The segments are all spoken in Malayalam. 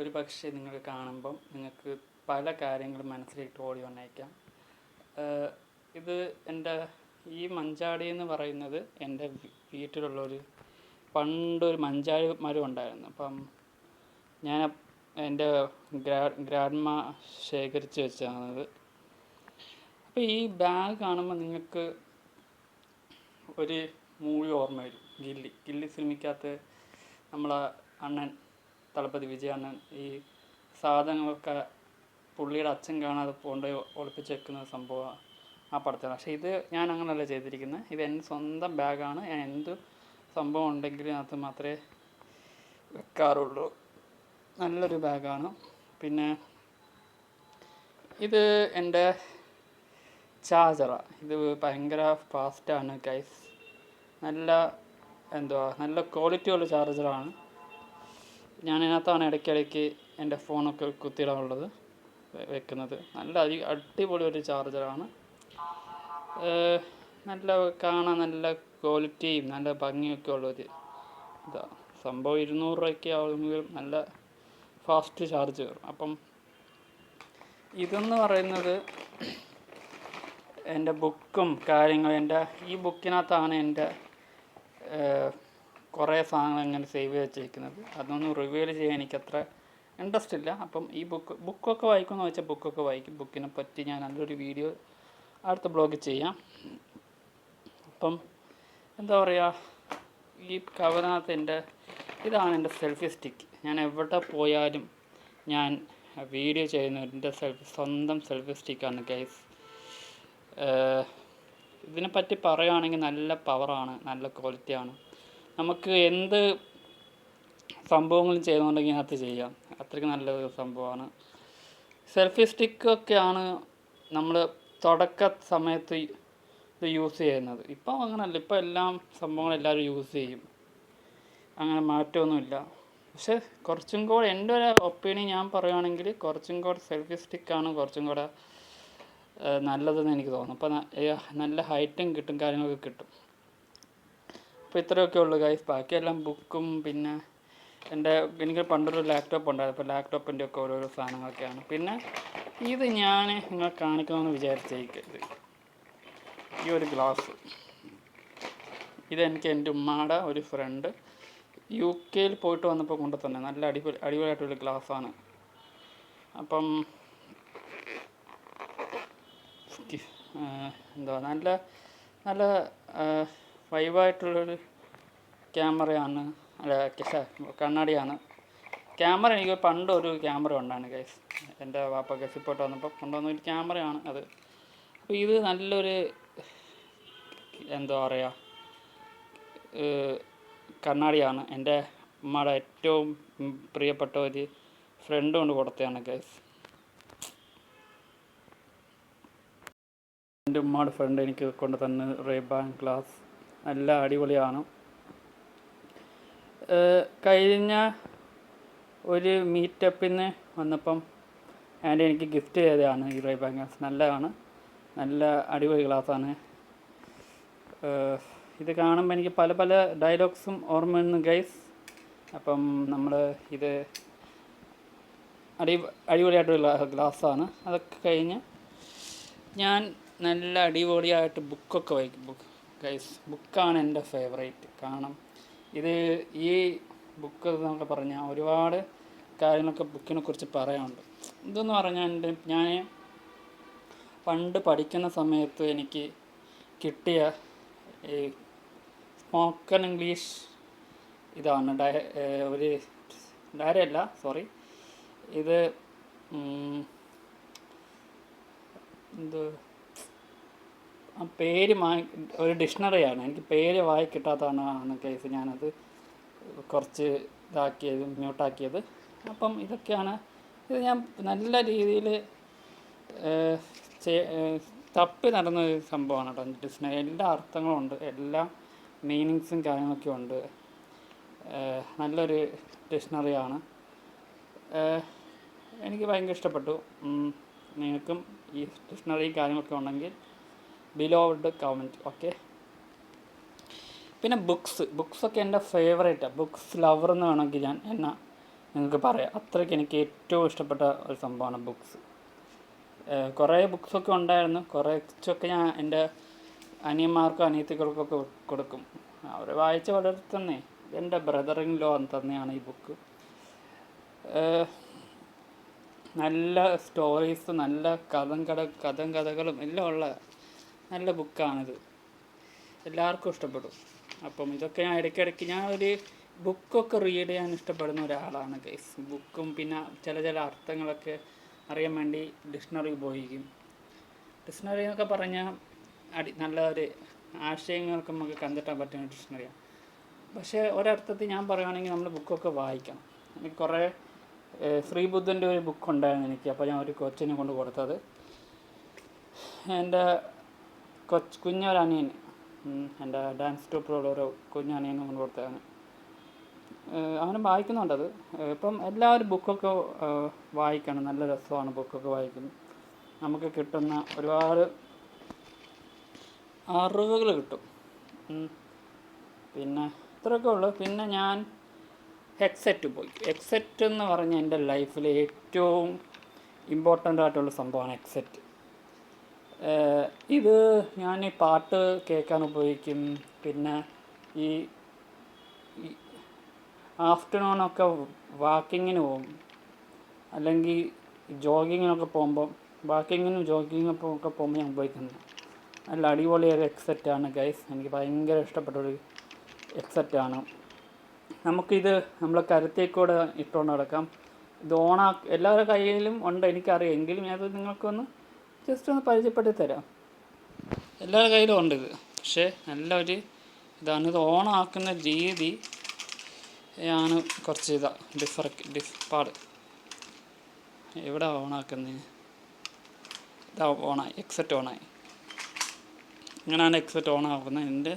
ഒരു പക്ഷേ നിങ്ങൾ കാണുമ്പം നിങ്ങൾക്ക് പല കാര്യങ്ങളും മനസ്സിലേക്ക് ഓടി വന്നേക്കാം. ഇത് എന്റെ ഈ മഞ്ചാടി എന്ന് പറയുന്നത് എന്റെ വീട്ടിലുള്ളൊരു പണ്ടൊരു മഞ്ചാടി മരം ഉണ്ടായിരുന്നു. അപ്പം ഞാൻ എന്റെ ഗ്രാ ഗ്രാൻഡ്മ ശേഖരിച്ച് വെച്ചതാണത്. അപ്പോൾ ഈ ബാഗ് കാണുമ്പോൾ നിങ്ങൾക്ക് ഒരു മൂവി ഓർമ്മ വരും. ഗില്ലി. ഗില്ലി സിനിമയ്ക്കകത്ത് നമ്മളെ അണ്ണൻ തളപതി വിജയണ്ണൻ ഈ സാധനങ്ങളൊക്കെ പുള്ളിയുടെ അച്ഛൻ കാണാതെ പോകേണ്ട ഒളിപ്പിച്ച് വെക്കുന്ന സംഭവമാണ് ആ പടത്തിൽ പക്ഷേ ഇത് ഞാൻ അങ്ങനെയല്ല ചെയ്തിരിക്കുന്നത് ഇത് എന്റെ സ്വന്തം ബാഗാണ്. ഞാൻ എന്ത് സംഭവം ഉണ്ടെങ്കിലും അത് മാത്രമേ വെക്കാറുള്ളൂ. നല്ലൊരു ബാഗാണ്. പിന്നെ ഇത് എന്റെ ചാർജറാണ് ഇത് ഭയങ്കര ഫാസ്റ്റാണ് ഗൈസ് നല്ല എന്തുവാ? നല്ല ക്വാളിറ്റി ഉള്ള ചാർജറാണ്. ഞാൻ ഇതിനകത്താണ് ഇടയ്ക്കിടയ്ക്ക് എന്റെ ഫോണൊക്കെ കുത്തിയിടാനുള്ളത് വെക്കുന്നത്. നല്ല അടി അടിപൊളി ഒരു ചാർജറാണ്. നല്ല കാണാൻ നല്ല ക്വാളിറ്റിയും നല്ല ഭംഗിയൊക്കെ ഉള്ളൊരു ഇതാ. സംഭവം ഇരുന്നൂറ് രൂപയ്ക്ക് ആവുമെങ്കിലും നല്ല ഫാസ്റ്റ് ചാർജ് കയറും അപ്പം ഇതെന്ന് പറയുന്നത് എന്റെ ബുക്കും കാര്യങ്ങളും എന്റെ ഈ ബുക്കിനകത്താണ് എന്റെ കുറേ സാധനങ്ങൾ ഇങ്ങനെ സേവ് ചെയ്ത് വെച്ചിരിക്കുന്നത്. അതൊന്നും റിവീൽ ചെയ്യാൻ എനിക്കത്ര ഇൻട്രസ്റ്റ് ഇല്ല. അപ്പം ഈ ബുക്ക് ബുക്കൊക്കെ വായിക്കുമെന്ന് വെച്ചാൽ ബുക്കൊക്കെ വായിക്കും. ബുക്കിനെ പറ്റി ഞാൻ നല്ലൊരു വീഡിയോ അടുത്ത ബ്ലോഗ് ചെയ്യാം. അപ്പം എന്താ പറയുക ഈ കവറിനകത്ത് എന്റെ ഇതാണ് എന്റെ സെൽഫി സ്റ്റിക്ക് ഞാൻ എവിടെ പോയാലും ഞാൻ വീഡിയോ ചെയ്യുന്ന എന്റെ സെൽഫി സ്വന്തം സെൽഫി സ്റ്റിക്കാണ് ഗൈസ് ഇതിനെപ്പറ്റി പറയുകയാണെങ്കിൽ നല്ല പവറാണ് നല്ല ക്വാളിറ്റിയാണ് നമുക്ക് എന്ത് സംഭവങ്ങളും ചെയ്തുകൊണ്ടെങ്കിൽ അതിനകത്ത് ചെയ്യാം. അത്രയ്ക്ക് നല്ലൊരു സംഭവമാണ്. സെൽഫി സ്റ്റിക്കൊക്കെയാണ് നമ്മൾ തുടക്ക സമയത്ത് ഇത് യൂസ് ചെയ്യുന്നത്. ഇപ്പം അങ്ങനെയല്ല ഇപ്പം എല്ലാം സംഭവങ്ങളും എല്ലാവരും യൂസ് ചെയ്യും. അങ്ങനെ മാറ്റമൊന്നുമില്ല. പക്ഷെ കുറച്ചും കൂടെ എന്റെ ഒരു ഒപ്പീനിയൻ ഞാൻ പറയുകയാണെങ്കിൽ കുറച്ചും കൂടെ സെൽഫി സ്റ്റിക്കാണ് കുറച്ചും കൂടെ നല്ലതെന്ന് എനിക്ക് തോന്നുന്നു. അപ്പോൾ നല്ല ഹൈറ്റും കിട്ടും കാര്യങ്ങളൊക്കെ കിട്ടും. അപ്പോൾ ഇത്രയൊക്കെ ഉള്ളു ഗൈസ് ബാക്കിയെല്ലാം ബുക്കും പിന്നെ എന്റെ എനിക്ക് പണ്ടൊരു ലാപ്ടോപ്പ് ഉണ്ടായിരുന്നു. അപ്പോൾ ലാപ്ടോപ്പിന്റെ ഒക്കെ ഓരോരോ സാധനങ്ങളൊക്കെയാണ്. പിന്നെ ഇത് ഞാൻ നിങ്ങൾ കാണിക്കണമെന്ന് വിചാരിച്ചേക്കരുത്. ഈ ഒരു ഗ്ലാസ് ഇതെനിക്ക് എന്റെ ഉമ്മയുടെ ഒരു ഫ്രണ്ട് യു കെയിൽ പോയിട്ട് വന്നപ്പോൾ കൊണ്ടു തന്നെ നല്ല അടിപൊളി അടിപൊളിയായിട്ടുള്ള ഗ്ലാസ്സാണ് അപ്പം എന്താ നല്ല നല്ല വൈവായിട്ടുള്ളൊരു ക്യാമറയാണ് അല്ല കണ്ണാടിയാണ്. ക്യാമറ എനിക്ക് പണ്ട് ഒരു ക്യാമറ ഉണ്ടാണ് ഗൈസ് എന്റെ വാപ്പ ഗസിപ്പോട്ട് വന്നപ്പോൾ കൊണ്ടുവന്ന ഒരു ക്യാമറയാണ് അത്. അപ്പോൾ ഇത് നല്ലൊരു എന്താ പറയുക കണ്ണാടിയാണ്. എന്റെ അമ്മയുടെ ഏറ്റവും പ്രിയപ്പെട്ട ഒരു ഫ്രണ്ട് കൊണ്ട് കൊടുത്തതാണ് ഗൈസ് എന്റെ ഉമ്മയുടെ ഫ്രണ്ട് എനിക്ക് കൊണ്ട് തന്നെ റേബാൻ ഗ്ലാസ് നല്ല അടിപൊളിയാണ്. കഴിഞ്ഞ ഒരു മീറ്റപ്പിന് വന്നപ്പം ആന്റെ എനിക്ക് ഗിഫ്റ്റ് ചെയ്തതാണ് ഈ റൈ ബാങ്കേഴ്സ് നല്ലതാണ്. നല്ല അടിപൊളി ഗ്ലാസ്സാണ്. ഇത് കാണുമ്പോൾ എനിക്ക് പല പല ഡയലോഗ്സും ഓർമ്മ വരുന്നു ഗൈസ്. അപ്പം നമ്മൾ ഇത് അടി അടിപൊളിയായിട്ടുള്ള ഗ്ലാസ്സാണ്. അതൊക്കെ കഴിഞ്ഞ് ഞാൻ നല്ല അടിപൊളിയായിട്ട് ബുക്കൊക്കെ വായിക്കും. ബുക്ക് ഗൈസ് ബുക്കാണ് എന്റെ ഫേവറേറ്റ് കാരണം ഇത് ഈ ബുക്ക് എന്നൊക്കെ പറഞ്ഞാൽ ഒരുപാട് കാര്യങ്ങളൊക്കെ ബുക്കിനെ കുറിച്ച് പറയാനുണ്ട്. ഇതെന്ന് പറഞ്ഞാൽ ഞാൻ പണ്ട് പഠിക്കുന്ന സമയത്ത് എനിക്ക് കിട്ടിയ ഈ സ്പോക്കൺ ഇംഗ്ലീഷ് ഇതാണ്. ഡയ ഒരു ഡയറി അല്ല സോറി ഇത് എന്ത് ആ പേര് മായി ഒരു ഡിക്ഷണറിയാണ് എനിക്ക് പേര് വായി കിട്ടാത്തതാണ് ആ കേസ് ഞാനത് കുറച്ച് ഇതാക്കിയത് മ്യൂട്ടാക്കിയത് അപ്പം ഇതൊക്കെയാണ്. ഇത് ഞാൻ നല്ല രീതിയിൽ തപ്പി നടന്ന ഒരു സംഭവമാണ് കേട്ടോ. ഡിക്ഷണറി. എല്ലാ അർത്ഥങ്ങളും ഉണ്ട്. എല്ലാ മീനിങ്സും കാര്യങ്ങളൊക്കെ ഉണ്ട്. നല്ലൊരു ഡിക്ഷണറിയാണ് എനിക്ക് ഭയങ്കര ഇഷ്ടപ്പെട്ടു. നിങ്ങൾക്കും ഈ ഡിക്ഷണറി കാര്യങ്ങളൊക്കെ ഉണ്ടെങ്കിൽ ബിലോവഡ് കമന്റ് ഓക്കെ പിന്നെ ബുക്സ് ബുക്സൊക്കെ എന്റെ ഫേവറേറ്റാണ് ബുക്സ് ലവർ എന്ന് വേണമെങ്കിൽ ഞാൻ എന്നാ നിങ്ങൾക്ക് പറയാം. അത്രയ്ക്ക് എനിക്ക് ഏറ്റവും ഇഷ്ടപ്പെട്ട ഒരു സംഭവമാണ് ബുക്സ് കുറേ ബുക്സൊക്കെ ഉണ്ടായിരുന്നു. കുറേ കുറച്ചൊക്കെ ഞാൻ എന്റെ അനിയന്മാർക്കും അനിയത്തികൾക്കൊക്കെ കൊടുക്കും. അവർ വായിച്ച് വളർത്തുന്നേ. എന്റെ ബ്രദറിങ് ലോ തന്നെയാണ് ഈ ബുക്ക് നല്ല സ്റ്റോറീസ് നല്ല കഥം കഥ കഥം കഥകളും എല്ലാം ഉള്ള നല്ല ബുക്കാണിത്. എല്ലാവർക്കും ഇഷ്ടപ്പെടും. അപ്പം ഇതൊക്കെ ഞാൻ ഇടയ്ക്കിടയ്ക്ക് ഞാൻ ഒരു ബുക്കൊക്കെ റീഡ് ചെയ്യാൻ ഇഷ്ടപ്പെടുന്ന ഒരാളാണ് ഗൈസ്. ബുക്കും പിന്നെ ചില ചില അർത്ഥങ്ങളൊക്കെ അറിയാൻ വേണ്ടി ഡിക്ഷണറി ഉപയോഗിക്കും. ഡിക്ഷണറി എന്നൊക്കെ പറഞ്ഞാൽ അടി നല്ല ഒരു ആശയങ്ങൾക്ക് നമുക്ക് കണ്ടെത്താൻ പറ്റുന്ന ഡിക്ഷണറിയാണ് പക്ഷേ ഒരർത്ഥത്തിൽ ഞാൻ പറയുകയാണെങ്കിൽ നമ്മൾ ബുക്കൊക്കെ വായിക്കണം. എനിക്ക് കുറേ ശ്രീബുദ്ധന്റെ ഒരു ബുക്ക് ഉണ്ടായിരുന്നു എനിക്ക്. അപ്പോൾ ഞാൻ ഒരു കൊച്ചിനെ കൊണ്ട് കൊടുത്തത്. എന്റെ കൊച്ച് കുഞ്ഞൊരനിയൻ എന്റെ ഡാൻസ് ട്രൂപ്പിലുള്ള ഒരു കുഞ്ഞനിയനെ കൊണ്ട് കൊടുത്തതാണ്. അവനും വായിക്കുന്നുണ്ടത്. ഇപ്പം എല്ലാവരും ബുക്കൊക്കെ വായിക്കണം. നല്ല രസമാണ് ബുക്കൊക്കെ വായിക്കുന്നത് നമുക്ക് കിട്ടുന്ന ഒരുപാട് അറിവുകൾ കിട്ടും. പിന്നെ ഇത്രയൊക്കെ ഉള്ളു. പിന്നെ ഞാൻ ഹെക്സെറ്റ് പോയി. ഹെക്സെറ്റ് എന്ന് പറഞ്ഞാൽ എന്റെ ലൈഫിലെ ഏറ്റവും ഇമ്പോർട്ടന്റ് ആയിട്ടുള്ള സംഭവമാണ് ഹെക്സെറ്റ് ഏഹ് ഇത് ഞാൻ ഈ പാട്ട് കേൾക്കാൻ ഉപയോഗിക്കും. പിന്നെ ഈ ആഫ്റ്റർനൂൺ ഒക്കെ വാക്കിങ്ങിന് പോകും അല്ലെങ്കിൽ ജോഗിങ്ങിനൊക്കെ പോകുമ്പോൾ വാക്കിങ്ങിനും ജോഗിങ്ങിനും ഒക്കെ പോകുമ്പോൾ ഞാൻ ഉപയോഗിക്കുന്നത് നല്ല അടിപൊളി ഒരു എക്സെറ്റാണ് ഗൈസ്. എനിക്ക് ഭയങ്കര ഇഷ്ടപ്പെട്ടൊരു എക്സെറ്റാണ് നമുക്കിത് നമ്മൾ നമ്മളെ കൂടെ ഇട്ടുകൊണ്ട് നടക്കാം. ഇത് ഓണാ എല്ലാവരുടെ കയ്യിലും ഉണ്ട് എനിക്കറിയാം. എങ്കിലും ഞാനത് നിങ്ങൾക്കൊന്ന് ജസ്റ്റ് ഒന്ന് പരിചയപ്പെടുത്തി തരാം എല്ലാവരുടെ കയ്യിലും ഉണ്ട് ഇത്. പക്ഷേ നല്ല ഒരു ഇതാണ്. ഇത് ഓണാക്കുന്ന രീതി ആണ് കുറച്ച് ഇതാ ഡിഫർ ഡിഫ് പാട് എവിടെ ഓണാക്കുന്നത് ഇതാ ഓണായി എക്സെറ്റ് ഓണായി. ഇങ്ങനെയാണ് എക്സെറ്റ് ഓൺ ആക്കുന്നത് എന്റെ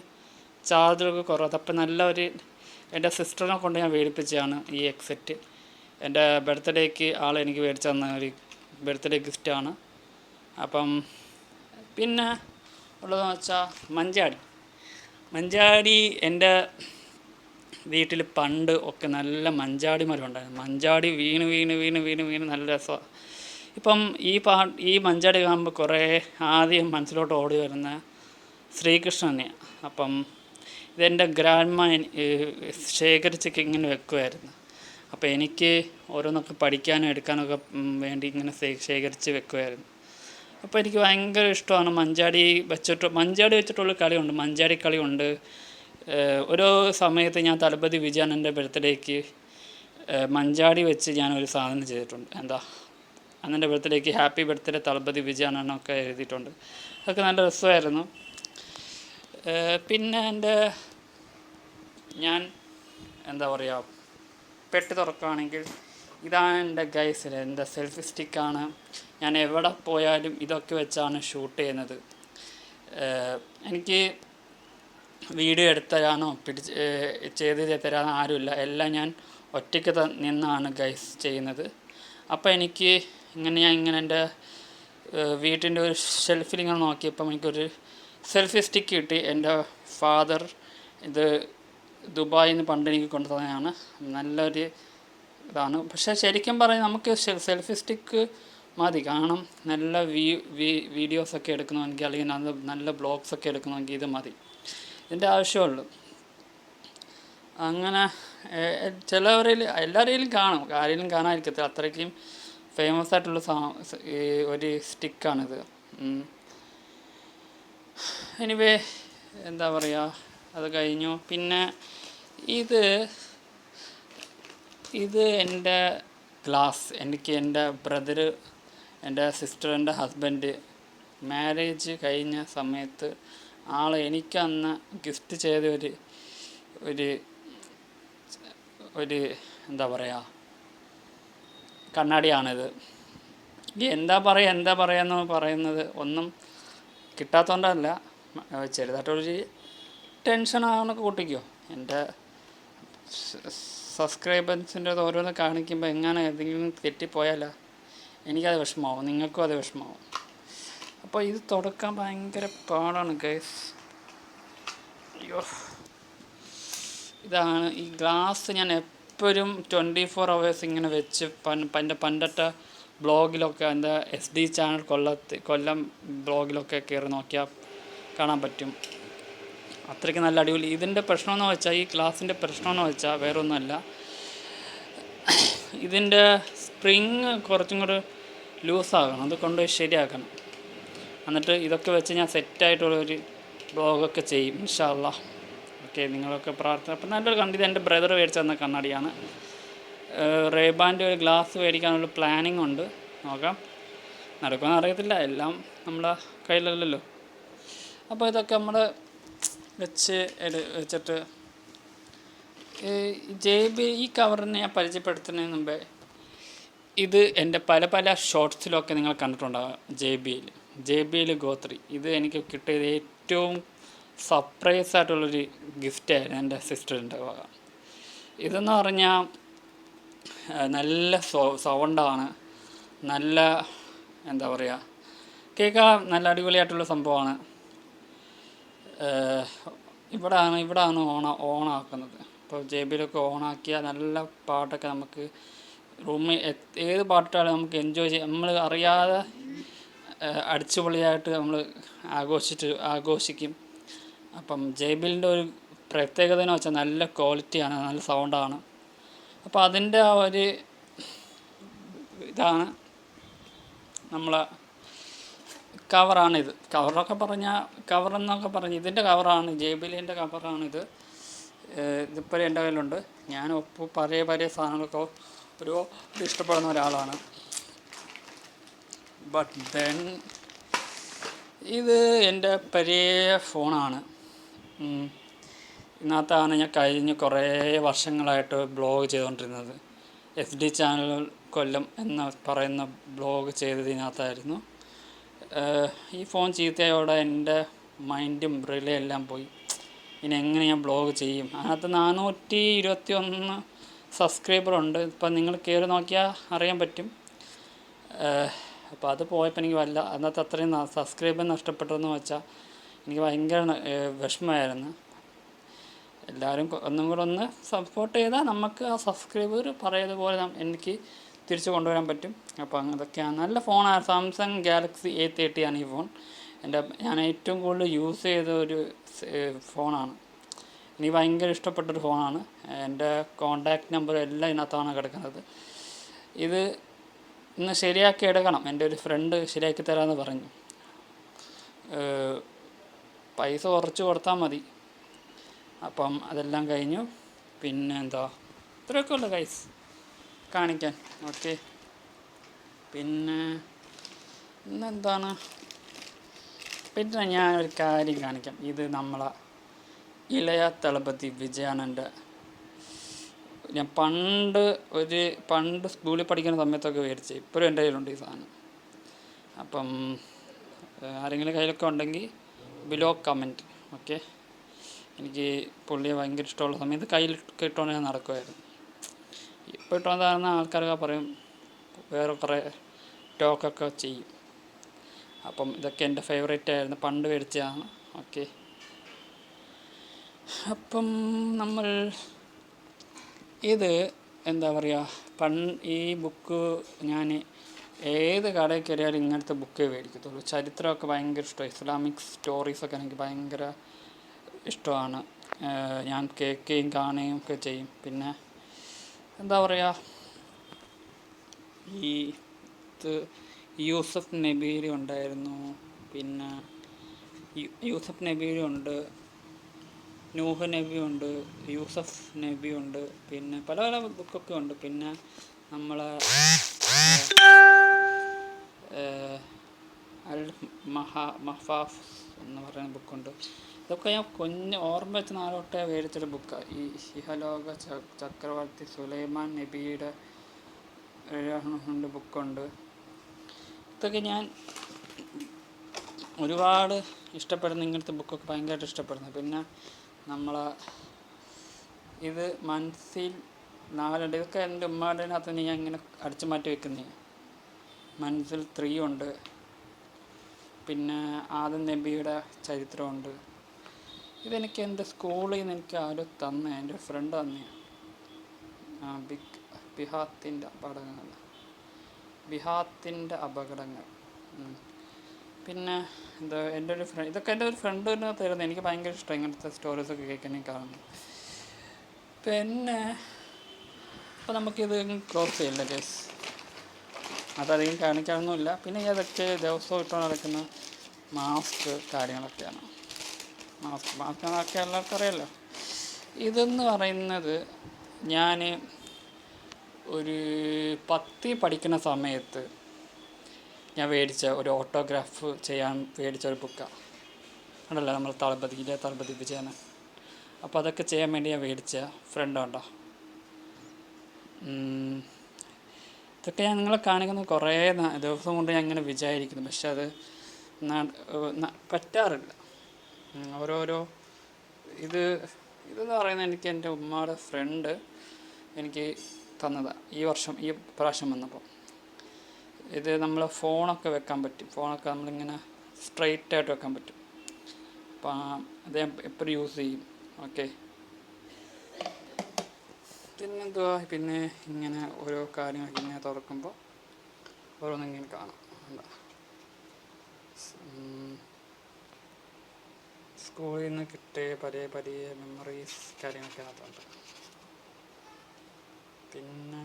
ചാർജറൊക്കെ കുറവ്. അപ്പം നല്ല ഒരു എന്റെ സിസ്റ്ററിനെ കൊണ്ട് ഞാൻ മേടിപ്പിച്ചതാണ് ഈ എക്സെറ്റ് എന്റെ ബർത്ത്ഡേക്ക് ആൾ എനിക്ക് മേടിച്ചു തന്ന ഒരു ബർത്ത്ഡേ ഗിഫ്റ്റാണ് അപ്പം പിന്നെ ഉള്ളതെന്ന് വെച്ചാൽ മഞ്ചാടി. മഞ്ചാടി എന്റെ വീട്ടിൽ പണ്ട് ഒക്കെ നല്ല മഞ്ചാടി മരം ഉണ്ടായിരുന്നു മഞ്ചാടി വീണ് വീണ് വീണ് വീണ് വീണ് നല്ല രസമാണ് ഇപ്പം ഈ പാ ഈ മഞ്ചാടി കാണുമ്പോൾ കുറേ ആദ്യം മനസ്സിലോട്ട് ഓടി വരുന്ന ശ്രീകൃഷ്ണൻ തന്നെയാണ് അപ്പം ഇതെന്റെ ഗ്രാൻഡ്മ ശേഖരിച്ചൊക്കെ ഇങ്ങനെ വെക്കുമായിരുന്നു അപ്പോൾ എനിക്ക് ഓരോന്നൊക്കെ പഠിക്കാനും എടുക്കാനൊക്കെ വേണ്ടി ഇങ്ങനെ ശേഖരിച്ച് വെക്കുമായിരുന്നു അപ്പോൾ എനിക്ക് ഭയങ്കര ഇഷ്ടമാണ് മഞ്ചാടി വെച്ചിട്ട് മഞ്ചാടി വെച്ചിട്ടുള്ള കളിയുണ്ട് മഞ്ചാടി കളിയുണ്ട്. ഓരോ സമയത്ത് ഞാൻ തലപതി വിജയാനന്റെ ബർത്ത്ഡേക്ക് മഞ്ചാടി വെച്ച് ഞാൻ ഒരു സാധനം ചെയ്തിട്ടുണ്ട്. എന്താ? അന്നെന്റെ ബർത്ത്ഡേക്ക് ഹാപ്പി ബർത്ത്ഡേ തളപതി വിജയാനൊക്കെ എഴുതിയിട്ടുണ്ട്. അതൊക്കെ നല്ല രസമായിരുന്നു. പിന്നെ എന്റെ ഞാൻ എന്താ പറയുക പെട്ടി തുറക്കുകയാണെങ്കിൽ ഇതാണ് എന്റെ ഗൈസിൽ എന്റെ സെൽഫി സ്റ്റിക്കാണ് ഞാൻ എവിടെ പോയാലും ഇതൊക്കെ വെച്ചാണ് ഷൂട്ട് ചെയ്യുന്നത്. എനിക്ക് വീഡിയോ എടുത്തരാനോ പിടിച്ച് ചെയ്ത് തരാനോ ആരുമില്ല. എല്ലാം ഞാൻ ഒറ്റയ്ക്ക് നിന്നാണ് ഗൈസ് ചെയ്യുന്നത്. അപ്പോൾ എനിക്ക് ഇങ്ങനെ ഞാൻ ഇങ്ങനെ എന്റെ വീട്ടിന്റെ ഒരു ഷെൽഫിൽ ഇങ്ങനെ നോക്കിയപ്പം എനിക്കൊരു സെൽഫി സ്റ്റിക്ക് കിട്ടി. എന്റെ ഫാദർ ഇത് ദുബായിൽ നിന്ന് പണ്ട് എനിക്ക് കൊണ്ടുതന്നെയാണ് നല്ലൊരു ഇതാണ്. പക്ഷേ ശരിക്കും പറയാം നമുക്ക് സെൽഫി സ്റ്റിക്ക് മതി. കാരണം നല്ല വീ വീഡിയോസൊക്കെ എടുക്കണമെങ്കിൽ അല്ലെങ്കിൽ നല്ല നല്ല ബ്ലോഗ്സൊക്കെ എടുക്കണമെങ്കിൽ ഇത് മതി. ഇതിന്റെ ആവശ്യമുള്ളൂ. അങ്ങനെ ചിലവരിൽ എല്ലാവരെയും കാണും. ആരെങ്കിലും കാണാതിരിക്കത്തില്ല. അത്രയ്ക്കും ഫേമസ് ആയിട്ടുള്ള സാ ഒരു സ്റ്റിക്കാണിത് എനിവേ എന്താ പറയുക? അത് കഴിഞ്ഞു. പിന്നെ ഇത് ഇത് എന്റെ ഗ്ലാസ് എനിക്ക് എന്റെ ബ്രദർ എന്റെ സിസ്റ്റർ എന്റെ ഹസ്ബൻഡ് മാരേജ് കഴിഞ്ഞ സമയത്ത് ആൾ എനിക്കന്ന് ഗിഫ്റ്റ് ചെയ്ത ഒരു ഒരു ഒരു എന്താ പറയുക കണ്ണാടിയാണിത്. എന്താ പറയുക എന്താ പറയുക പറയുന്നത് ഒന്നും കിട്ടാത്തതുകൊണ്ടല്ല ചെറുതായിട്ടൊരു ആവണൊക്കെ കൂട്ടിക്കോ. എന്റെ സബ്സ്ക്രൈബേഴ്സിന്റെ ഓരോന്ന് കാണിക്കുമ്പോൾ എങ്ങനെ എന്തെങ്കിലും തെറ്റിപ്പോയാലോ? എനിക്കത് വിഷമാവും നിങ്ങൾക്കും അത് വിഷമാവും. അപ്പോൾ ഇത് തുടക്കാൻ ഭയങ്കര പാടാണ് ഗൈസ് അയ്യോ. ഇതാണ് ഈ ഗ്ലാസ് ഞാൻ എപ്പോഴും ട്വന്റി ഫോർ അവേഴ്സ് ഇങ്ങനെ വെച്ച് പന്റെ പണ്ടത്തെ ബ്ലോഗിലൊക്കെ എന്റെ എസ് ഡി ചാനൽ കൊല്ലത്ത് കൊല്ലം ബ്ലോഗിലൊക്കെ കയറി നോക്കിയാൽ കാണാൻ പറ്റും. അത്രയ്ക്ക് നല്ല അടിപൊളി. ഇതിന്റെ പ്രശ്നമെന്ന് വെച്ചാൽ ഈ ഗ്ലാസിന്റെ പ്രശ്നമെന്ന് വെച്ചാൽ വേറെ ഒന്നുമല്ല ഇതിന്റെ സ്പ്രിങ് കുറച്ചും കൂടെ ലൂസാകണം. അത് കൊണ്ടുപോയി ശരിയാക്കണം. എന്നിട്ട് ഇതൊക്കെ വെച്ച് ഞാൻ സെറ്റായിട്ടുള്ളൊരു ബ്ലോഗൊക്കെ ചെയ്യും ഇൻഷാല്ല ഓക്കെ നിങ്ങളൊക്കെ പ്രാർത്ഥന. അപ്പം നല്ലൊരു കണ്ടി ഇത് എന്റെ ബ്രദർ മേടിച്ചു തന്ന കണ്ണാടിയാണ്. റേബാന്റെ ഒരു ഗ്ലാസ് മേടിക്കാനുള്ള പ്ലാനിങ് ഉണ്ട്. നോക്കാം. നടക്കുമെന്ന് അറിയത്തില്ല. എല്ലാം നമ്മുടെ കയ്യിലല്ലല്ലോ. അപ്പോൾ ഇതൊക്കെ നമ്മൾ വെച്ച് എടു വെച്ചിട്ട്. ജെ ബി ഈ കവറിനെ ഞാൻ പരിചയപ്പെടുത്തുന്നതിന് മുമ്പേ ഇത് എന്റെ പല പല ഷോർട്സിലൊക്കെ നിങ്ങൾ കണ്ടിട്ടുണ്ടാകും ജെ ബിയിൽ. ജെ ബിയിൽ ഗോത്രി. ഇത് എനിക്ക് കിട്ടിയത് ഏറ്റവും സർപ്രൈസ് ആയിട്ടുള്ളൊരു ഗിഫ്റ്റായിരുന്നു എന്റെ സിസ്റ്ററിന്റെ വക ഇതെന്ന് പറഞ്ഞാൽ നല്ല സോ സൗണ്ടാണ്. നല്ല എന്താ പറയുക കേൾക്കാൻ നല്ല അടിപൊളിയായിട്ടുള്ള സംഭവമാണ്. ഇവിടാണ് ഇവിടാണ് ഓണ ഓണാക്കുന്നത്. ഇപ്പോൾ ജെ ബിയിലൊക്കെ ഓണാക്കിയാൽ നല്ല പാട്ടൊക്കെ നമുക്ക് റൂമിൽ ഏത് പാട്ടാണ് നമുക്ക് എൻജോയ് ചെയ്യാം. നമ്മൾ അറിയാതെ അടിച്ചുപൊളിയായിട്ട് നമ്മൾ ആഘോഷിച്ച് ആഘോഷിക്കും. അപ്പം ജെ ബിലിന്റെ ഒരു പ്രത്യേകത എന്ന് വെച്ചാൽ നല്ല ക്വാളിറ്റിയാണ് നല്ല സൗണ്ടാണ്. അപ്പോൾ അതിന്റെ ആ ഒരു ഇതാണ് നമ്മളെ കവറാണിത്. കവറൊക്കെ പറഞ്ഞാൽ കവർ എന്നൊക്കെ പറഞ്ഞ് ഇതിന്റെ കവറാണ് ജേബിലിന്റെ കവറാണിത്. ഇതിപ്പോൾ എന്റെ കയ്യിലുണ്ട്. ഞാൻ ഒപ്പ് പഴയ പഴയ സാധനങ്ങളൊക്കെ ഒരു ഇഷ്ടപ്പെടുന്ന ഒരാളാണ്. ബട്ട് ദെൻ ഇത് എന്റെ പഴയ ഫോണാണ്. ഇന്നത്താണ് ഞാൻ കഴിഞ്ഞ് കുറേ വർഷങ്ങളായിട്ട് ബ്ലോഗ് ചെയ്തുകൊണ്ടിരുന്നത് എസ് ഡി ചാനൽ കൊല്ലം എന്ന് പറയുന്ന ബ്ലോഗ് ചെയ്തതിനകത്തായിരുന്നു. ഈ ഫോൺ ചീത്തയോടെ എന്റെ മൈൻഡും റിലേ എല്ലാം പോയി. ഇനി എങ്ങനെ ഞാൻ ബ്ലോഗ് ചെയ്യും? അതിനകത്ത് നാനൂറ്റി ഇരുപത്തി ഒന്ന് സബ്സ്ക്രൈബർ ഉണ്ട്. ഇപ്പം നിങ്ങൾ കയറി നോക്കിയാൽ അറിയാൻ പറ്റും. അപ്പോൾ അത് പോയപ്പോൾ എനിക്ക് വല്ല അന്നത്തെ അത്രയും സബ്സ്ക്രൈബർ നഷ്ടപ്പെട്ടതെന്ന് വെച്ചാൽ എനിക്ക് ഭയങ്കര വിഷമമായിരുന്നു. എല്ലാവരും ഒന്നും കൂടെ ഒന്ന് സപ്പോർട്ട് ചെയ്താൽ നമുക്ക് ആ സബ്സ്ക്രൈബർ പറയുന്നത് പോലെ എനിക്ക് തിരിച്ചു കൊണ്ടുവരാൻ പറ്റും. അപ്പോൾ അതൊക്കെയാണ്. നല്ല ഫോണാണ് സാംസങ് ഗാലക്സി എ തേർട്ടി ആണ് ഈ ഫോൺ എന്റെ ഞാൻ ഏറ്റവും കൂടുതൽ യൂസ് ചെയ്ത ഒരു ഫോണാണ് എനിക്ക് ഭയങ്കര ഇഷ്ടപ്പെട്ടൊരു ഫോണാണ് എന്റെ കോണ്ടാക്ട് നമ്പർ എല്ലാം ഇതിനകത്താണ് കിടക്കുന്നത്. ഇത് ഇന്ന് ശരിയാക്കി എടുക്കണം. എന്റെ ഒരു ഫ്രണ്ട് ശരിയാക്കി തരാമെന്ന് പറഞ്ഞു. പൈസ കുറച്ച് കൊടുത്താൽ മതി. അപ്പം അതെല്ലാം കഴിഞ്ഞു. പിന്നെ എന്താ ഇത്രയൊക്കെ ഉള്ളു ഗൈസ് കാണിക്കാൻ ഓക്കെ. പിന്നെ ഇന്നെന്താണ്? പിന്നെ ഞാൻ ഒരു കാര്യം കാണിക്കാം. ഇത് നമ്മളെ ഇളയ തളപതി വിജയാനന്റെ ഞാൻ പണ്ട് ഒരു പണ്ട് സ്കൂളിൽ പഠിക്കുന്ന സമയത്തൊക്കെ മേടിച്ച് ഇപ്പോഴും എന്റെ കയ്യിലുണ്ട് ഈ സാധനം. അപ്പം ആരെങ്കിലും കയ്യിലൊക്കെ ഉണ്ടെങ്കിൽ ബിലോ കമന്റ് ഓക്കെ. എനിക്ക് പുള്ളിയെ ഭയങ്കര ഇഷ്ടമുള്ള സമയത്ത് കയ്യിൽ കിട്ടുകൊണ്ട് ഞാൻ നടക്കുമായിരുന്നു ഇപ്പോൾ ഇട്ടുകൊണ്ടാകുന്ന ആൾക്കാരൊക്കെ പറയും. വേറെ കുറേ ടോക്കൊക്കെ ചെയ്യും. അപ്പം ഇതൊക്കെ എന്റെ ഫേവറേറ്റ് ആയിരുന്നു. പണ്ട് മേടിച്ചതാണ് ഓക്കെ. അപ്പം നമ്മൾ ഇത് എന്താ പറയുക പൺ ഈ ബുക്ക് ഞാൻ ഏത് കടയിൽ കയറിയാലും ഇങ്ങനത്തെ ബുക്കേ മേടിക്കത്തുള്ളൂ. ചരിത്രമൊക്കെ ഭയങ്കര ഇഷ്ടമാണ് ഇസ്ലാമിക് സ്റ്റോറീസൊക്കെ എനിക്ക് ഭയങ്കര ഇഷ്ടമാണ്. ഞാൻ കേൾക്കുകയും കാണുകയും ഒക്കെ ചെയ്യും. പിന്നെ എന്താ പറയുക ഈ ഇത് യൂസഫ് നബീരി ഉണ്ടായിരുന്നു. പിന്നെ യൂസഫ് നബീരി ഉണ്ട്. നൂഹ് നബി ഉണ്ട്. യൂസഫ് നബി ഉണ്ട്. പിന്നെ പല പല ബുക്കൊക്കെ ഉണ്ട്. പിന്നെ നമ്മളെ മഹാ മഹാഫ് എന്ന് പറയുന്ന ബുക്കുണ്ട്. ഇതൊക്കെ ഞാൻ കുഞ്ഞ് ഓർമ്മ വെച്ച് നാലോട്ടേ മേടിച്ചൊരു ബുക്കാണ് ഈ ഇഹലോക ചക്രവർത്തി സുലൈമാൻ നബിയുടെ ബുക്കുണ്ട്. ഇതൊക്കെ ഞാൻ ഒരുപാട് ഇഷ്ടപ്പെടുന്ന ഇങ്ങനത്തെ ബുക്കൊക്കെ ഭയങ്കരമായിട്ട് ഇഷ്ടപ്പെടുന്നു. പിന്നെ നമ്മൾ ഇത് മനസ്സിൽ നാലുണ്ട്. ഇതൊക്കെ എന്റെ ഉമ്മാടേനകത്ത് ഞാൻ ഇങ്ങനെ അടിച്ചു മാറ്റി വെക്കുന്നേ. മനസ്സിൽ ത്രീ ഉണ്ട്. പിന്നെ ആദം നബിയുടെ ചരിത്രമുണ്ട്. ഇതെനിക്ക് എന്റെ സ്കൂളിൽ നിന്ന് എനിക്ക് ആരോ തന്ന എന്റെ ഫ്രണ്ട് തന്നെയാണ് ബിഗ് ബിഹാത്തിന്റെ അപകടങ്ങൾ. ബിഹാത്തിന്റെ അപകടങ്ങൾ. പിന്നെ എന്താ എന്റെ ഒരു ഫ്രണ്ട് ഇതൊക്കെ എന്റെ ഒരു ഫ്രണ്ട് തന്നെ തരുന്നത് എനിക്ക് ഭയങ്കര ഇഷ്ടം ഇങ്ങനത്തെ സ്റ്റോറീസൊക്കെ കേൾക്കാനും കാണുന്നത്. പിന്നെ അപ്പോൾ നമുക്കിത് ക്ലോസ് ചെയ്യല്ലേ കേസ് അതധികം കാണിക്കാനൊന്നുമില്ല. പിന്നെ ഏതൊക്കെ ദിവസവും ഇട്ട് നടക്കുന്ന മാസ്ക് കാര്യങ്ങളൊക്കെയാണ്. മാസ്ക് മാസ്ക് എന്നൊക്കെ എല്ലാവർക്കും അറിയാമല്ലോ ഇതെന്ന് പറയുന്നത് ഞാൻ ഒരു പത്തി പഠിക്കുന്ന സമയത്ത് ഞാൻ മേടിച്ച ഒരു ഓട്ടോഗ്രാഫ് ചെയ്യാൻ മേടിച്ച ഒരു ബുക്കാണ് ഉണ്ടല്ലോ നമ്മൾ തളപതിയിലെ തളപതിപ്പിച്ചാണ് അപ്പോൾ അതൊക്കെ ചെയ്യാൻ വേണ്ടി ഞാൻ മേടിച്ച ഫ്രണ്ട്. ഇതൊക്കെ ഞാൻ നിങ്ങളെ കാണിക്കുന്നത് കുറേ ദിവസം കൊണ്ട് ഞാൻ ഇങ്ങനെ വിചാരിക്കുന്നു. പക്ഷെ അത് പറ്റാറില്ല. ഓരോരോ ഇത് ഇതെന്ന് പറയുന്നത് എനിക്ക് എന്റെ ഉമ്മയുടെ ഫ്രണ്ട് എനിക്ക് തന്നതാണ് ഈ വർഷം ഈ പ്രാവശ്യം വന്നപ്പോൾ ഇത് നമ്മൾ ഫോണൊക്കെ വെക്കാൻ പറ്റും. ഫോണൊക്കെ നമ്മളിങ്ങനെ സ്ട്രെയിറ്റ് ആയിട്ട് വെക്കാൻ പറ്റും. അപ്പം ഞാൻ എപ്പോഴും യൂസ് ചെയ്യും. ഓക്കെ പിന്നെന്തുവാ പിന്നെ ഇങ്ങനെ ഓരോ കാര്യങ്ങളൊക്കെ ഇങ്ങനെ തുറക്കുമ്പോൾ ഓരോന്നിങ്ങനെ കാണാം. സ്കൂളിൽ നിന്ന് കിട്ടിയ പഴയ പഴയ മെമ്മറീസ് കാര്യങ്ങളൊക്കെ അതിനകത്തുണ്ട്. പിന്നെ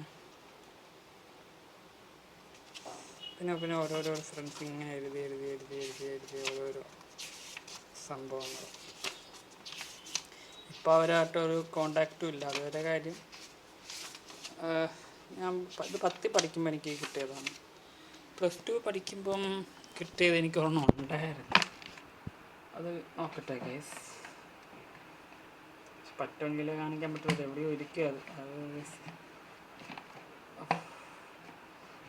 പിന്നെ പിന്നെ ഓരോരോ ഫ്രണ്ട്സ് ഇങ്ങനെ എഴുതി എഴുതി എഴുതി എഴുതി എഴുതി ഓരോരോ സംഭവങ്ങൾ. ഇപ്പോൾ അവരായിട്ടൊരു കോണ്ടാക്റ്റും ഇല്ല. അതുവരെ കാര്യം ഞാൻ ഇത് പത്തി പഠിക്കുമ്പോൾ എനിക്ക് കിട്ടിയതാണ്. പ്ലസ് ടു പഠിക്കുമ്പം കിട്ടിയത് എനിക്ക് ഒരെണ്ണം ഉണ്ടായിരുന്നു. അത് നോക്കട്ടെ കേസ് പറ്റുമെങ്കിൽ കാണിക്കാൻ പറ്റില്ല എവിടെയോ ഇരിക്കുക അത്. അത്.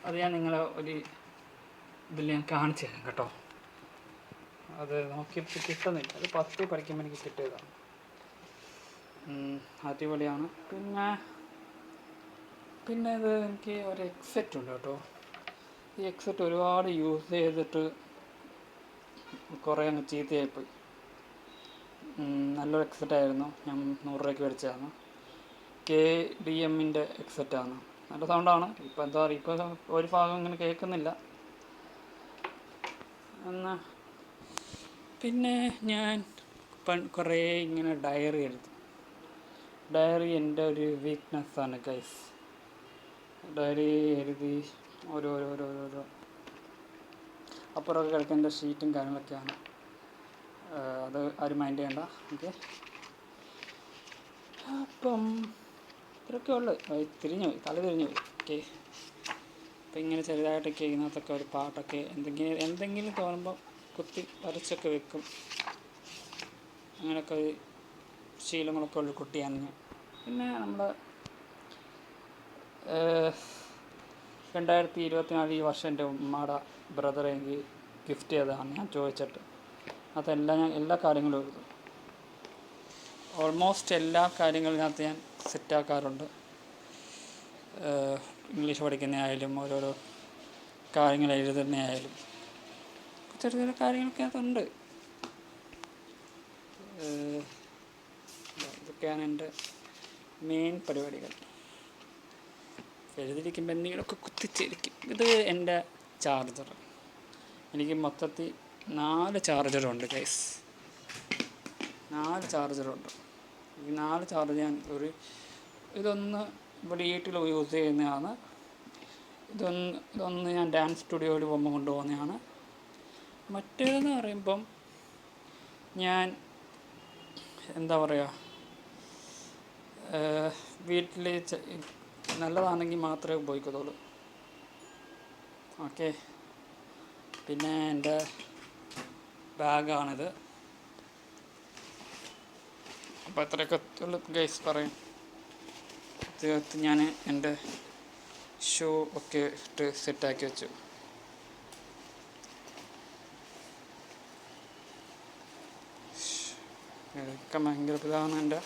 അത് ഞാൻ നിങ്ങളെ ഒരു ഇതിൽ ഞാൻ കാണിച്ചു തരാം കേട്ടോ. അത് നോക്കിയിട്ട് കിട്ടുന്നില്ല. അത് പത്ത് പഠിക്കുമ്പോൾ എനിക്ക് കിട്ടിയതാണ്. അടിപൊളിയാണ്. പിന്നെ പിന്നെ ഇത് എനിക്ക് ഒരു എക്സെറ്റ് ഉണ്ട് കേട്ടോ. ഈ എക്സെറ്റ് ഒരുപാട് യൂസ് ചെയ്തിട്ട് കുറേ അങ്ങ് ചീത്തയായിപ്പോയി നല്ലൊരു എക്സെറ്റ് ആയിരുന്നു. ഞാൻ നൂറ് രൂപയ്ക്ക് മേടിച്ചതാണ്. കെ ഡി എമ്മിന്റെ എക്സെറ്റാണ് നല്ല സൗണ്ടാണ് ഇപ്പം എന്താ പറയുക ഇപ്പോൾ ഒരു ഭാഗം ഇങ്ങനെ കേൾക്കുന്നില്ല. എന്നാ പിന്നെ ഞാൻ കുറേ ഇങ്ങനെ ഡയറി എഴുതും ഡയറി എന്റെ ഒരു വീക്ക്നെസ്സാണ് ഗൈസ് ഡയറി എഴുതി ഓരോരോരോരോരോ അപ്പുറമൊക്കെ കിടക്കേണ്ട ഷീറ്റും കാര്യങ്ങളൊക്കെയാണ്. അത് ആരും മൈൻഡ് ചെയ്യണ്ട. ഓക്കെ. അപ്പം ഇത്രയൊക്കെ ഉള്ളു. തിരിഞ്ഞു പോയി. തല തിരിഞ്ഞു പോയി. ഓക്കെ. അപ്പം ഇങ്ങനെ ചെറുതായിട്ടൊക്കെ ഇതിനകത്തൊക്കെ ഒരു പാട്ടൊക്കെ എന്തെങ്കിലും എന്തെങ്കിലും തോന്നുമ്പോൾ കുത്തി വരച്ചൊക്കെ വെക്കും. അങ്ങനെയൊക്കെ ഒരു ശീലങ്ങളൊക്കെ ഉള്ള കുട്ടിയാണ് ഞാൻ. പിന്നെ നമ്മൾ രണ്ടായിരത്തി ഇരുപത്തിനാല് ഈ വർഷം എന്റെ ഉമ്മയുടെ ബ്രദർ എനിക്ക് ഗിഫ്റ്റ് ചെയ്തതാണ് ഞാൻ ചോദിച്ചിട്ട്. അതെല്ലാം ഞാൻ എല്ലാ കാര്യങ്ങളും എഴുതും. ഓൾമോസ്റ്റ് എല്ലാ കാര്യങ്ങളിനകത്ത് ഞാൻ സെറ്റാക്കാറുണ്ട് ഇംഗ്ലീഷ് പഠിക്കുന്ന ആയാലും ഓരോരോ കാര്യങ്ങൾ എഴുതുന്ന ആയാലും ചെറിയ ചെറിയ കാര്യങ്ങളൊക്കെ അതുണ്ട് ഇതൊക്കെയാണ് എന്റെ മെയിൻ പരിപാടികൾ. എഴുതിയിരിക്കുമ്പോൾ എന്തെങ്കിലുമൊക്കെ കുത്തിച്ചിരിക്കും. ഇത് എന്റെ ചാർജർ എനിക്ക് മൊത്തത്തിൽ നാല് ചാർജറുണ്ട് ഗൈസ് നാല് ചാർജറുണ്ട് ഈ നാല് ചാർജ് ഞാൻ ഒരു ഇതൊന്ന് ഇവിടെ വീട്ടിൽ യൂസ് ചെയ്യുന്നതാണ്. ഇതൊന്ന് ഇതൊന്ന് ഞാൻ ഡാൻസ് സ്റ്റുഡിയോയിൽ പോകുമ്പോൾ കൊണ്ടുപോകുന്നതാണ്. മറ്റേതെന്ന് പറയുമ്പം ഞാൻ എന്താ പറയുക വീട്ടിൽ നല്ലതാണെങ്കിൽ മാത്രമേ ഉപയോഗിക്കത്തുള്ളൂ. ഓക്കെ. പിന്നെ എന്റെ ബാഗാണിത്. അപ്പോൾ അത്രയൊക്കെ ഉള്ളു ഗൈസ് പറയും. ഇതിനകത്ത് ഞാൻ എന്റെ ഷൂ ഒക്കെ ഇട്ട് സെറ്റാക്കി വെച്ചു. ഭയങ്കര ഇതാണ് എന്റെ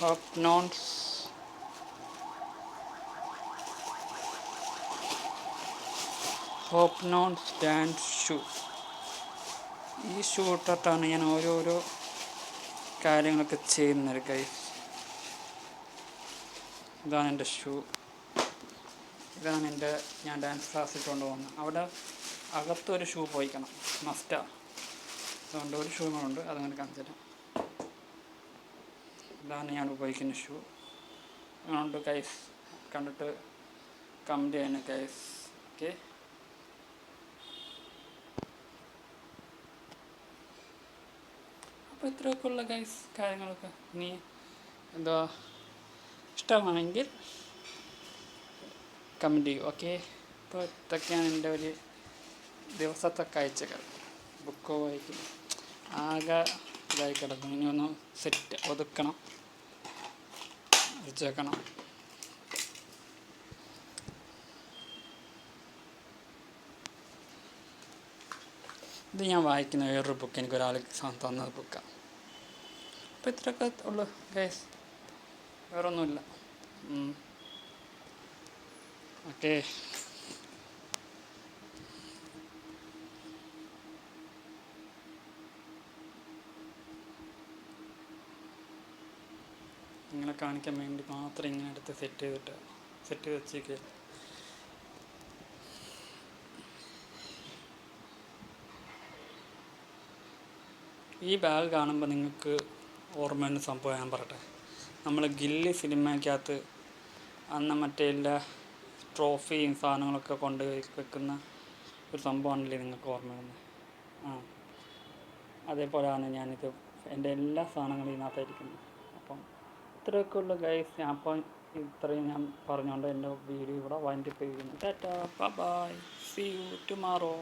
ഹോപ്പ് നോൺസ്. ഹോപ്പ് നോൺ സ്റ്റാൻഡ് ഷൂ ഈ ഷൂ ഇട്ടിട്ടാണ് ഞാൻ ഓരോരോ കാര്യങ്ങളൊക്കെ ചെയ്യുന്നത് കൈ ഇതാണ് എന്റെ ഷൂ. ഇതാണ് എന്റെ ഞാൻ ഡാൻസ് ക്ലാസ്സിൽ കൊണ്ടുപോകുന്നത്. അവിടെ അകത്തൊരു ഷൂ പോയിക്കണം മസ്റ്റാ. അതുകൊണ്ട് ഒരു ഷൂ ഉണ്ട് അതങ്ങനെ കാണിച്ചു തരാം ഇതാണ് ഞാൻ ഉപയോഗിക്കുന്ന ഷൂ. അതുകൊണ്ട് കൈസ് കണ്ടിട്ട് കമന്റ് ചെയ്യണം കൈസ് ഓക്കെ അപ്പോൾ ഇത്രയൊക്കെ ഉള്ള ഗൈസ് കാര്യങ്ങളൊക്കെ. ഇനി എന്തോ ഇഷ്ടമാണെങ്കിൽ കമന്റ് ചെയ്യൂ. ഓക്കെ അപ്പോൾ ഇതൊക്കെയാണ് എന്റെ ഒരു ദിവസത്തെ കാഴ്ചകൾ. ബുക്ക് വായിക്കും ആകെ ഇതായി കിടക്കും ഇനി ഒന്ന് സെറ്റ് ഒതുക്കണം. വെച്ചേക്കണം ഇത് ഞാൻ വായിക്കുന്ന വേറൊരു ബുക്ക് എനിക്ക് ഒരാൾ തന്ന ബുക്കാണ് അപ്പോൾ ഇത്രയൊക്കെ ഉള്ളു ഗൈസ് വേറൊന്നുമില്ല. ഓക്കെ ഇങ്ങനെ കാണിക്കാൻ വേണ്ടി മാത്രം ഇങ്ങനെ എടുത്ത് സെറ്റ് ചെയ്തിട്ട് സെറ്റ് ചെയ്ത് വെച്ചേക്കുക ഈ ബാഗ് കാണുമ്പോൾ നിങ്ങൾക്ക് ഓർമ്മ വരുന്ന സംഭവം ഞാൻ പറയട്ടെ. നമ്മൾ ഗില്ലി സിനിമയ്ക്കകത്ത് അന്ന് മറ്റേ എല്ലാ ട്രോഫിയും സാധനങ്ങളൊക്കെ കൊണ്ട് വെക്കുന്ന ഒരു സംഭവമാണല്ലേ നിങ്ങൾക്ക് ഓർമ്മ വരുന്നത് ആ. അതേപോലെയാണ് ഞാനിത് എന്റെ എല്ലാ സാധനങ്ങളും ഇതിനകത്തായിരിക്കുന്നത് അപ്പം ഇത്രയൊക്കെ ഉള്ളു ഗൈസ് ഞാൻ അപ്പം ഇത്രയും ഞാൻ പറഞ്ഞുകൊണ്ട് എന്റെ വീഡിയോ ഇവിടെ വൈൻഡപ്പ് ചെയ്യുന്നു. Tata bye see you tomorrow